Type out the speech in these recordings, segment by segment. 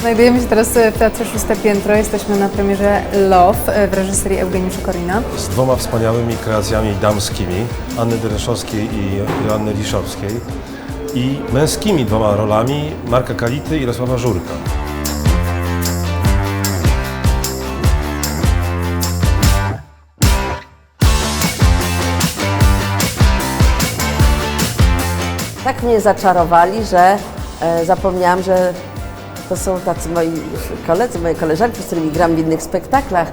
Znajdujemy się teraz w Teatrze Szóste Piętro. Jesteśmy na premierze Love w reżyserii Eugeniusza Korina. z dwoma wspaniałymi kreacjami damskimi, Anny Dereszowskiej i Joanny Liszowskiej i męskimi dwoma rolami Marka Kality i Jarosława Żurka. Tak mnie zaczarowali, że e, zapomniałam, że to są tacy moi koledzy, moje koleżanki, z którymi gram w innych spektaklach.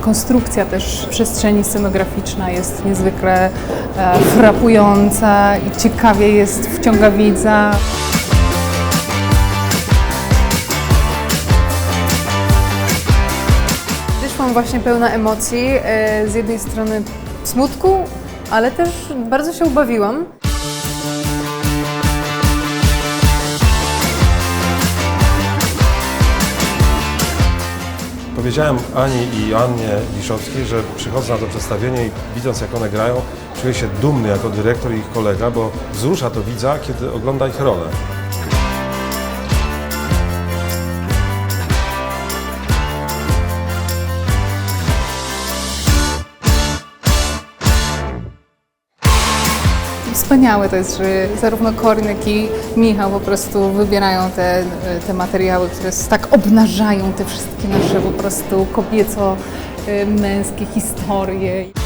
Konstrukcja też przestrzeni scenograficzna jest niezwykle e, frapująca i ciekawie jest, wciąga widza. Wyszłam właśnie pełna emocji, e, z jednej strony smutku, ale też bardzo się ubawiłam. Powiedziałem Ani i Joannie Liszowskiej, że przychodzę na to przedstawienie i widząc jak one grają, czuję się dumny jako dyrektor i ich kolega, bo wzrusza to widza, kiedy ogląda ich rolę. Wspaniałe to jest, że zarówno Koryn, jak i Michał po prostu wybierają te, te materiały, które tak obnażają te wszystkie nasze po prostu kobieco-męskie historie.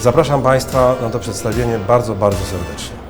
Zapraszam Państwa na to przedstawienie bardzo, bardzo serdecznie.